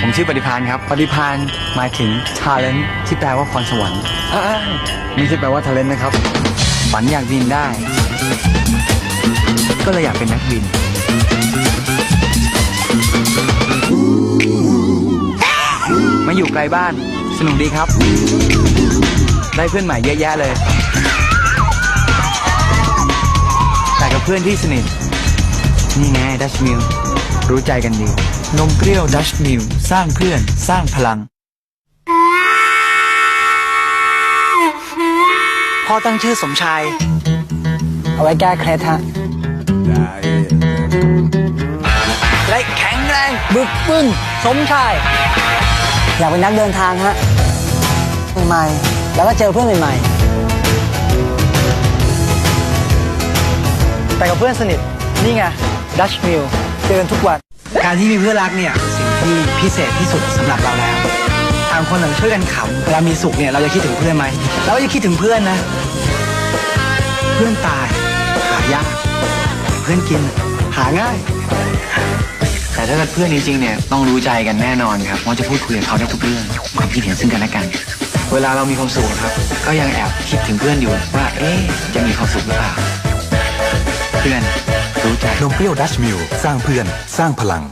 ผมชื่อปฏิพานครับ ปฏิพานหมายถึง talent ที่แปลว่าพรสวรรค์อ้ายไม่ใช่แปลว่า talent นะครับ ฝันอยากบินได้ ก็เลยอยากเป็นนักบิน มาอยู่ไกลบ้าน สนุกดีครับ ได้เพื่อนใหม่เยอะแยะเลย แต่กับเพื่อนที่สนิท นี่ไงดัชมิล รู้ใจกันดีนมเปรี้ยวดัชมิลสร้างเพื่อนสร้างพลัง พ่อตั้งชื่อสมชาย เอาไว้แก้เคล็ดฮะและแข็งแรงบึกบึ้นสมชาย อยากเป็นนักเดินทางฮะใหม่ๆแล้วก็เจอเพื่อนใหม่แต่กับเพื่อนสนิท นี่ไงดัชมิล เจอกันทุกวัน การที่มีเพื่อนรักเนี่ยสิ่งที่พิเศษที่สุดสำหรับเราแล้วต่างคนต่างช่วยกันขำเวลามีสุขเนี่ยเราจะคิดถึงเพื่อนไหมเราก็จะคิดถึงเพื่อนนะ เพื่อนตายหายาก เพื่อนกินหาง่าย แต่ถ้าเกิดเพื่อนจริงๆเนี่ยต้องรู้ใจกันแน่นอนครับว่าจะพูดคุยกับเขาได้ทุกเรื่องความคิดเห็นซึ่งกันและกัน เวลาเรามีความสุขครับ ก็ยังแอบคิดถึงเพื่อนอยู่ว่าเอ๊ะจะมีความสุขหรือเปล่า เพื่อนรู้ใจ นมเปรี้ยวดัชมิลสร้างเพื่อน สร้างพลัง